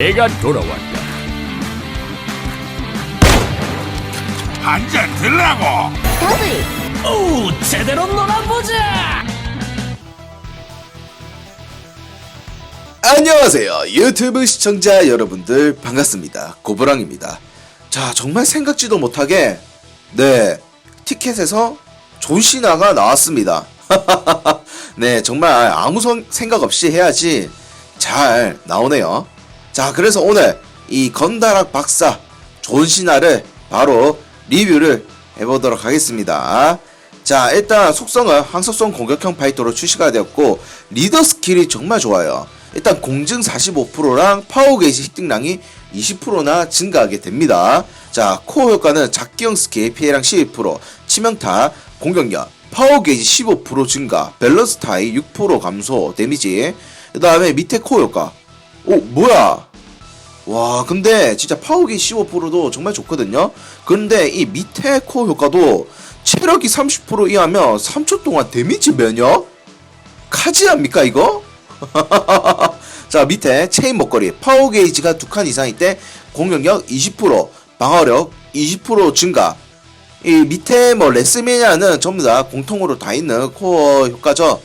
내가 돌아왔다. 한잔 들라고. 더블 오, 제대로 놀아보자. 안녕하세요. 유튜브 시청자 여러분들 반갑습니다. 고브랑입니다. 자 정말 생각지도 못하게 네 티켓에서 존시나가 나왔습니다. 네 정말 아무 성- 생각 없이 해야지 잘 나오네요 자 그래서 오늘 이 건다락 박사 존시나를 바로 리뷰를 해보도록 하겠습니다. 자 일단 속성은 항속성 공격형 파이터로 출시가 되었고 리더 스킬이 정말 좋아요. 일단 공증 45%랑 파워 게이지 획득량이 20%나 증가하게 됩니다. 자 코어 효과는 잡기형 스킬 피해량 12% 치명타 공격력 파워 게이지 15% 증가 밸런스 타이 6% 감소 데미지 그 다음에 밑에 코어 효과. 오 뭐야 와 근데 진짜 파워기 15%도 정말 좋거든요. 근데 이 밑에 코어 효과도 체력이 30% 이하면 3초 동안 데미지 면역? 카지합니까 이거? 자 밑에 체인 목걸이 파워 게이지가 두 칸 이상일 때 공격력 20% 방어력 20% 증가. 이 밑에 뭐 레스메니아는 전부 다 공통으로 다 있는 코어 효과죠?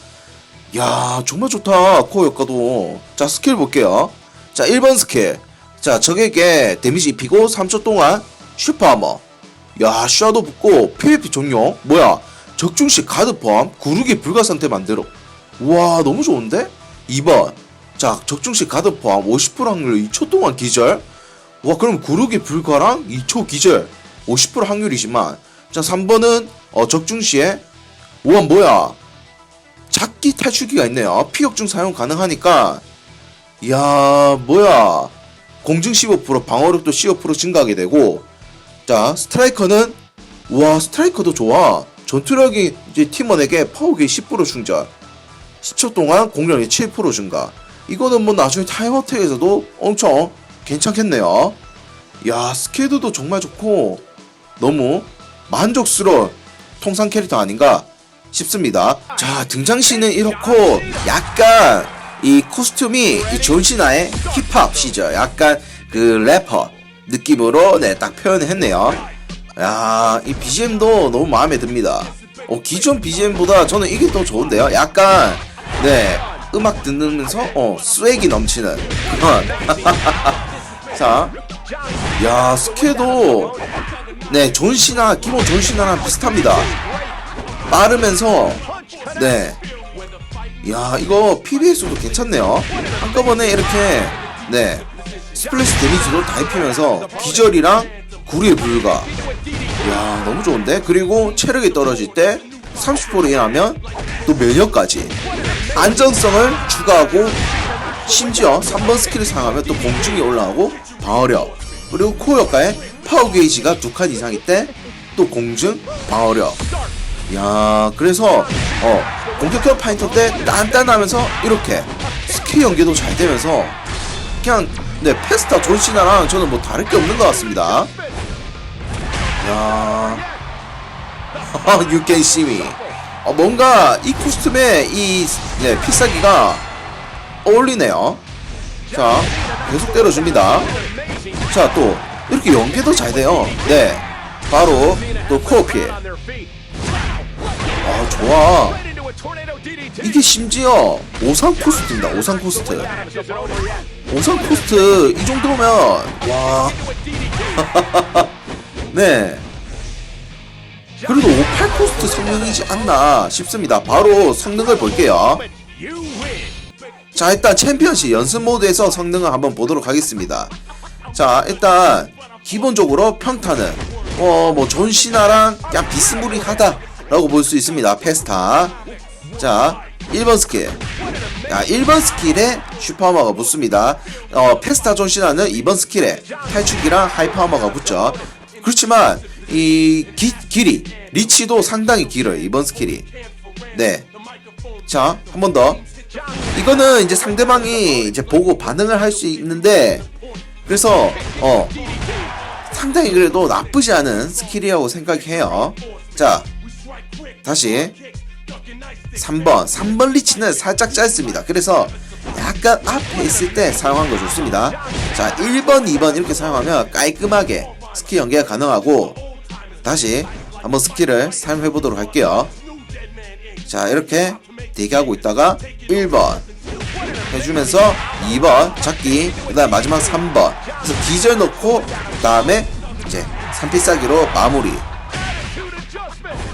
야 정말 좋다 코어 효과도. 자 스킬 볼게요. 자 1번 스킬 자 적에게 데미지 입히고 3초 동안 슈퍼 아머. 야 샤도 붙고 PVP 종료. 뭐야? 적중시 가드 포함 구르기 불가 상태 만들어 와 너무 좋은데? 2번. 자 적중시 가드 포함 50% 확률 2초 동안 기절. 와 그럼 구르기 불가랑 2초 기절. 50% 확률이지만. 자 3번은 어 적중시에. 우와 뭐야? 작기 탈출기가 있네요. 피격중 사용 가능하니까. 이야 뭐야 공증 15% 방어력도 15% 증가하게 되고 자 스트라이커는 와 스트라이커도 좋아. 전투력이 이제 팀원에게 파워기 10% 충전 10초 동안 공격력 7% 증가. 이거는 뭐 나중에 타임어택에서도 엄청 괜찮겠네요. 야 스케드도 정말 좋고 너무 만족스러운 통상 캐릭터 아닌가 싶습니다. 자 등장 시는 이렇고 약간 이 코스튬이 이 존 시나의 힙합 시절 약간 그 래퍼 느낌으로 네 딱 표현을 했네요. 야 이 BGM도 너무 마음에 듭니다. 어 기존 BGM보다 저는 이게 더 좋은데요. 약간 네 음악 듣는면서 어 스웩이 넘치는 그런 자, 야 스케도 네 존 시나 기본 존 시나랑 비슷합니다. 빠르면서 네. 야 이거 PBS도 괜찮네요. 한꺼번에 이렇게 네 스플래시 데미지도 다 입히면서 기절이랑 구리의 불가. 야 너무 좋은데 그리고 체력이 떨어질 때 30% 일하면 또 면역까지 안전성을 추가하고 심지어 3번 스킬을 사용하면 또 공중이 올라가고 방어력 그리고 코어 효과에 파워 게이지가 두 칸 이상일 때 또 공중 방어력 야 그래서 어 공격형 파이터 때 단단하면서 이렇게 스킬 연계도 잘 되면서 그냥 네 페스타 존시나랑 저는 뭐 다를 게 없는 것 같습니다. 야. can see me 어, 뭔가 이 코스튬에 이 네, 필살기가 어울리네요. 자 계속 때려줍니다. 자 또 이렇게 연계도 잘 돼요. 네 바로 또 코어 피해 아 좋아 이게 심지어 오상 코스트입니다. 오상 코스트. 오상 코스트 이 정도면 와 네. 그래도 58 코스트 성능이지 않나 싶습니다. 바로 성능을 볼게요. 자 일단 챔피언십 연습 모드에서 성능을 한번 보도록 하겠습니다. 자 일단 기본적으로 평타는 어뭐 존시나랑 그냥 비스무리하다 라고 볼 수 있습니다. 페스타 자 1번 스킬. 야 1번 스킬에 슈퍼하머가 붙습니다. 어 페스타 존시나는 2번 스킬에 탈출기랑 하이퍼하머가 붙죠. 그렇지만 이 기, 길이 리치도 상당히 길어요 이번 스킬이. 네자 한 번 더. 이거는 이제 상대방이 이제 보고 반응을 할 수 있는데 그래서 어 상당히 그래도 나쁘지 않은 스킬이라고 생각해요. 자, 다시 3번. 3번 리치는 살짝 짧습니다. 그래서 약간 앞에 있을 때 사용하는 거 좋습니다. 자, 1번, 2번 이렇게 사용하면 깔끔하게 스킬 연계가 가능하고 다시 한번 스킬을 사용해 보도록 할게요. 자, 이렇게 대기하고 있다가 1번 해주면서 2번 잡기 그 다음 마지막 3번 그래서 기절 넣고 그 다음에 이제 3필살기로 마무리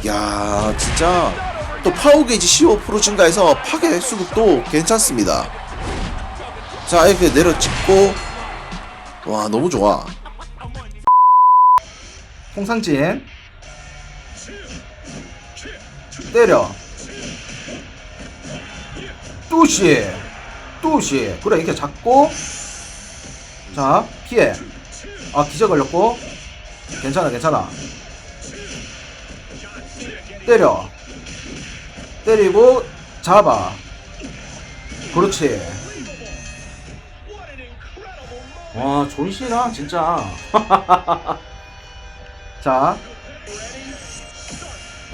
야 진짜 또 파워 게이지 15% 증가해서 파괴 수급도 괜찮습니다. 자 이렇게 내려 찍고. 와 너무 좋아. 홍상진. 때려. 뚜시. 뚜시. 그래 이렇게 잡고. 자 피해. 아 기절 걸렸고. 괜찮아 괜찮아. 때려 때리고 잡아. 그렇지. 와 존시나 진짜. 자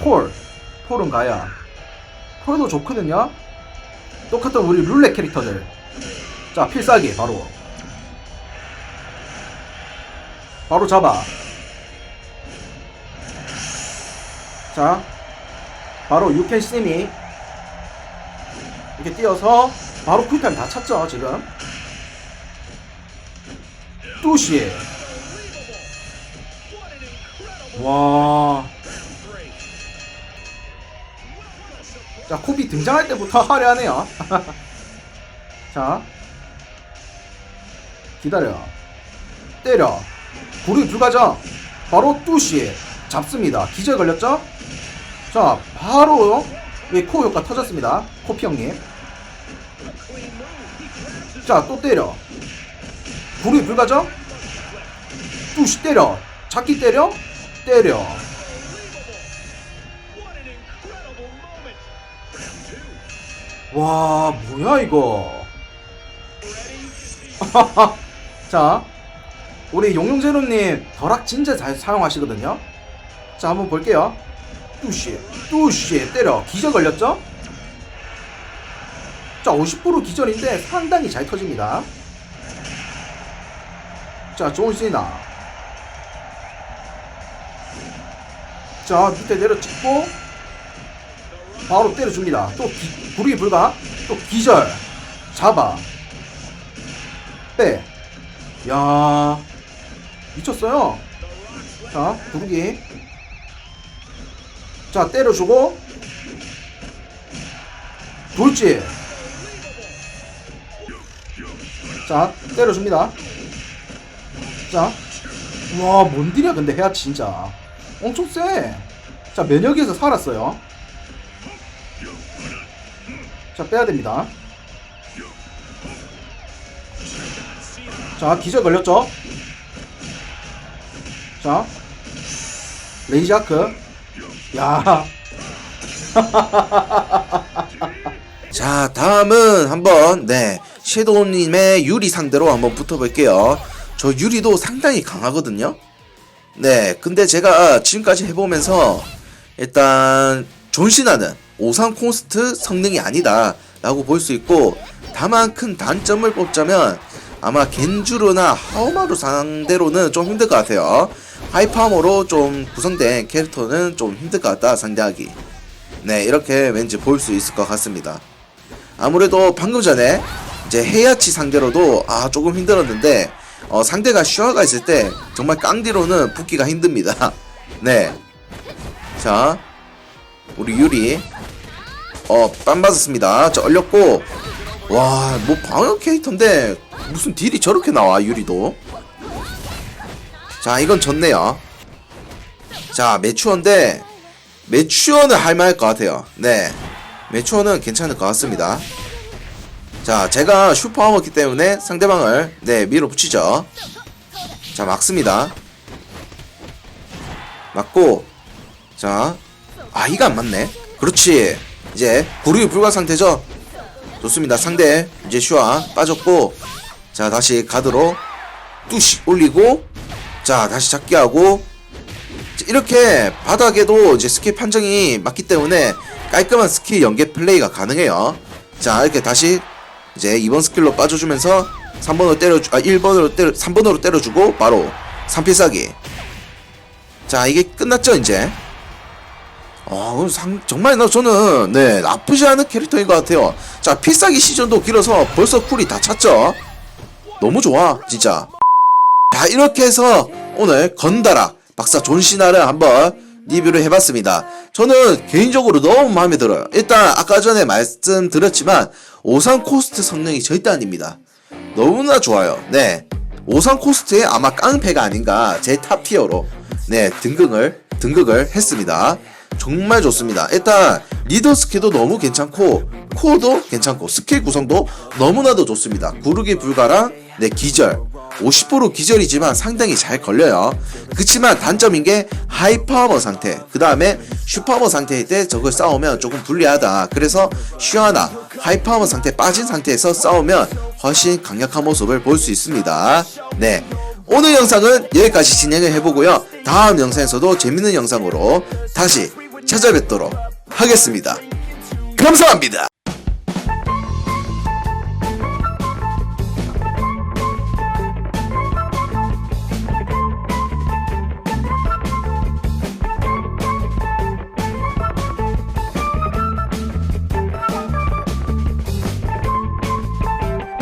폴. 폴은 가야. 폴도 좋거든요. 똑같은 우리 룰렛 캐릭터들. 자 필살기 바로. 바로 잡아. 자 바로 씨미 이렇게 뛰어서 바로 쿨타임 다 찼죠 지금 뚜시 와. 자, 코비 등장할 때부터 화려하네요. 자. 기다려. 때려. 불이 불가죠? 바로 뚜시. 잡습니다. 기절 걸렸죠? 자, 바로 코 효과 터졌습니다. 코피 형님. 자, 또 때려. 불이 불가죠? 뚜시 때려. 잡기 때려. 때려. 와, 뭐야 이거? 자, 우리 용용제로님 덜락 진짜 잘 사용하시거든요. 자, 한번 볼게요. 뚜시, 뚜시 때려. 기절 걸렸죠? 자, 50% 기절인데 상당히 잘 터집니다. 자, 존시나. 자 밑에 내려 찍고 바로 때려줍니다 또 기, 불이 불가 또 기절 잡아 빼야 미쳤어요 자 부르기 자 때려주고 돌지 자 때려줍니다 자와 뭔 딜이야 근데 해야 진짜 엄청 세. 자, 면역에서 살았어요. 자, 빼야 됩니다. 자, 기절 걸렸죠? 자, 레이자크. 야. 자, 다음은 한번, 네, 섀도우님의 유리 상대로 한번 붙어볼게요. 저 유리도 상당히 강하거든요? 네, 근데 제가 지금까지 해보면서 일단 존시나는 오상 콘스트 성능이 아니다 라고 볼 수 있고 다만 큰 단점을 뽑자면 아마 겐주르나 하오마루 상대로는 좀 힘들 것 같아요 하이파머로 좀 구성된 캐릭터는 좀 힘들 것 같다 상대하기 네 이렇게 왠지 볼 수 있을 것 같습니다 아무래도 방금 전에 이제 헤야치 상대로도 아 조금 힘들었는데 어, 상대가 슈아가 있을 때 정말 깡디로는 붙기가 힘듭니다. 네. 자, 우리 유리. 어, 빰 받았습니다. 저 얼렸고. 와, 뭐 방어 캐릭터인데 무슨 딜이 저렇게 나와, 유리도. 자, 이건 졌네요. 자, 매추어인데 매추어는 할만할 것 같아요. 네. 매추어는 괜찮을 것 같습니다. 자, 제가 슈퍼하머기 때문에 상대방을 네 밀어붙이죠. 자, 막습니다. 맞고, 자, 아 이거 안 맞네. 그렇지. 이제 구르기 불가 상태죠. 좋습니다. 상대 이제 슈아 빠졌고, 자 다시 가드로 뚜시 올리고, 자 다시 잡기 하고, 이렇게 바닥에도 이제 스킬 판정이 맞기 때문에 깔끔한 스킬 연계 플레이가 가능해요. 자 이렇게 다시 이제 2번 스킬로 빠져주면서 3번으로 때려 아 1번으로 때려 3번으로 때려주고 바로 3필사기 자 이게 끝났죠 이제 어, 상, 정말 나 저는 네 나쁘지 않은 캐릭터인 것 같아요. 자 필살기 시즌도 길어서 벌써 쿨이 다 찼죠. 너무 좋아 진짜. 자 이렇게 해서 오늘 건다락 박사 존시나를 한번 리뷰를 해봤습니다. 저는 개인적으로 너무 마음에 들어요. 일단 아까 전에 말씀드렸지만 오상 코스트 성능이 절대 아닙니다. 너무나 좋아요. 네. 오상 코스트의 아마 깡패가 아닌가 제 탑 티어로 네 등극을 등극을 했습니다. 정말 좋습니다. 일단 리더 스킬도 너무 괜찮고 코어도 괜찮고 스킬 구성도 너무나도 좋습니다. 구르기 불가랑 네 기절 50% 기절이지만 상당히 잘 걸려요. 그치만 단점인 게 하이파워 상태 그 다음에 슈퍼버 상태일 때 저걸 싸우면 조금 불리하다. 그래서 슈아나 하이파워 상태 빠진 상태에서 싸우면 훨씬 강력한 모습을 볼 수 있습니다. 네. 오늘 영상은 여기까지 진행을 해보고요. 다음 영상에서도 재밌는 영상으로 다시 찾아뵙도록 하겠습니다. 감사합니다.